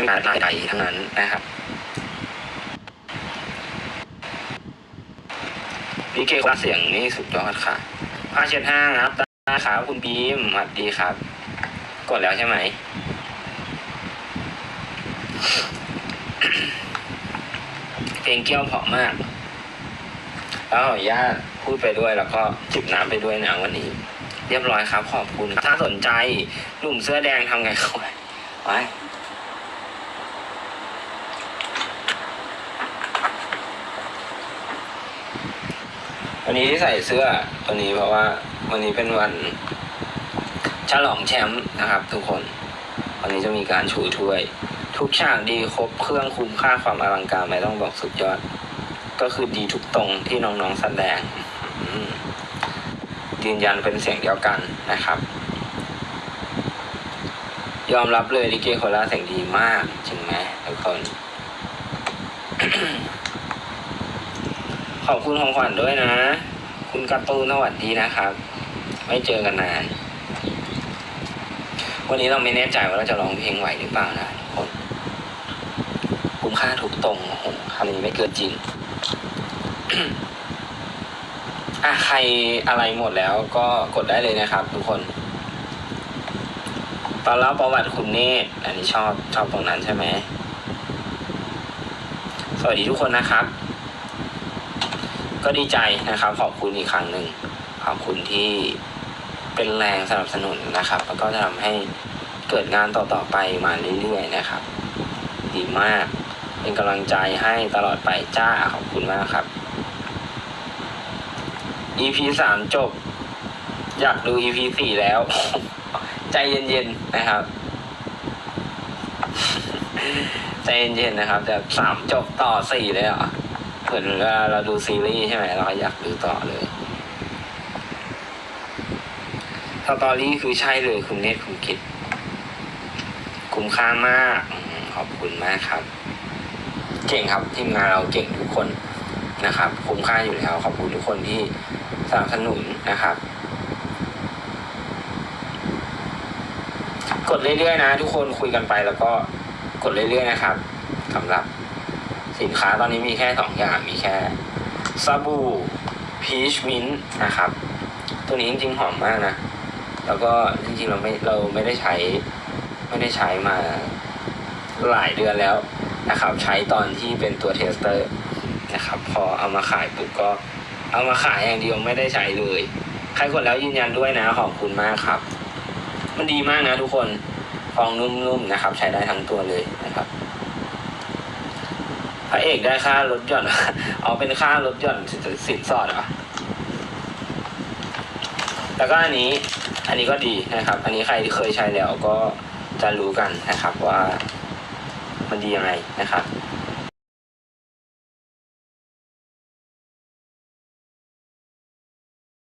ไม่มีการใดทั้งนั้นนะครับพี่เกว่าเสียงนี่สุดยอดค่ะผ้าเช็ดห้างครับได้ครับคุณบีมสวัสดีครับ กดแล้วใช่ไหมเพลงเกี้ยวเพาะมากแล้วขออนุญาตพูดไปด้วยแล้วก็จิบน้ำไปด้วยนะวันนี้ เรียบร้อยครับ ขอบคุณ ถ้าสนใจหนุ่มเสื้อแดงทำไงเขาไว้ วันนี้ที่ใส่เสื้อตัวนี้เพราะว่าวันนี้เป็นวันฉลองแชมป์นะครับทุกคน วันนี้จะมีการชูถ้วย ทุกฉากดีครบเครื่องคุ้มค่าความอลังการไม่ต้องบอกสุดยอด ก็คือดีทุกตรงที่น้องๆแสดงยืนยันเป็นเสียงเดียวกันนะครับ ยอมรับเลยลิเกโคราเสียงดีมากจริงไหมทุกคน อบคุณของขวัญด้วยนะ คุณการ์ตูนสวัสดีนะครับ ไม่เจอกันนาน วันนี้เราไม่แน่ใจว่าเราจะร้องเพลงไหวหรือเปล่านะทุกคนคุ้มค่าถูกตรงโหคำนี้ไม่เกินจริงอะใครอะไรหมดแล้วก็กดได้เลยนะครับ ทุกคนตอนเล่าประวัติคุณเนตอันนี้ชอบชอบตรงนั้นใช่ไหม สวัสดีทุกคนนะครับ ก็ดีใจนะครับ ขอบคุณอีกครั้งหนึ่งขอบคุณที่เป็นแรงสนับสนุนนะครับ แล้วก็จะทำให้เกิดงานต่อๆไปมาเรื่อยๆนะครับ ดีมาก เป็นกำลังใจให้ตลอดไปจ้าขอบคุณมากครับ EP สามจบ อยากดู EP สี่แล้ว ใจเย็นๆนะครับ ใจเย็นๆนะครับจะสามจบต่อสี่เลยเหรอ เหมือนเวลาเราดูซีรีส์ใช่ไหมเราก็อยากดูต่อเลยสตอรี่คือใช่เลยคุณเนตคุณคิด คุ้มค่ามาก ขอบคุณมากครับ เก่งครับทีมงานเราเก่งทุกคนนะครับ คุ้มค่าอยู่แล้วขอบคุณทุกคนที่สนับสนุนนะครับ กดเรื่อยๆนะ ทุกคนคุยกันไปแล้วก็กดเรื่อยๆนะครับสำหรับ สินค้าตอนนี้มีแค่สองอย่างมีแค่ซาบูพีชมินนะครับ ตัวนี้จริงๆหอมมากนะ แล้วก็จริงๆเราไม่เราไม่ได้ใช้ ไม่ได้ใช้มาหลายเดือนแล้วนะครับ ใช้ตอนที่เป็นตัวเทสเตอร์นะครับ พอเอามาขายปุ๊บก็เอามาขายอย่างเดียวไม่ได้ใช้เลย ใครกดแล้วยืนยันด้วยนะขอบคุณมากครับ มันดีมากนะทุกคนฟองนุ่มๆนะครับ ใช้ได้ทั้งตัวเลยนะครับ พระเอกได้ค่ารถหย่อนเอาเป็นค่ารถหย่อนสินสอดเหรอแล้วก็อันนี้อันนี้ก็ดีนะครับ อันนี้ใครที่เคยใช้แล้วก็จะรู้กันนะครับว่ามันดียังไงนะครับ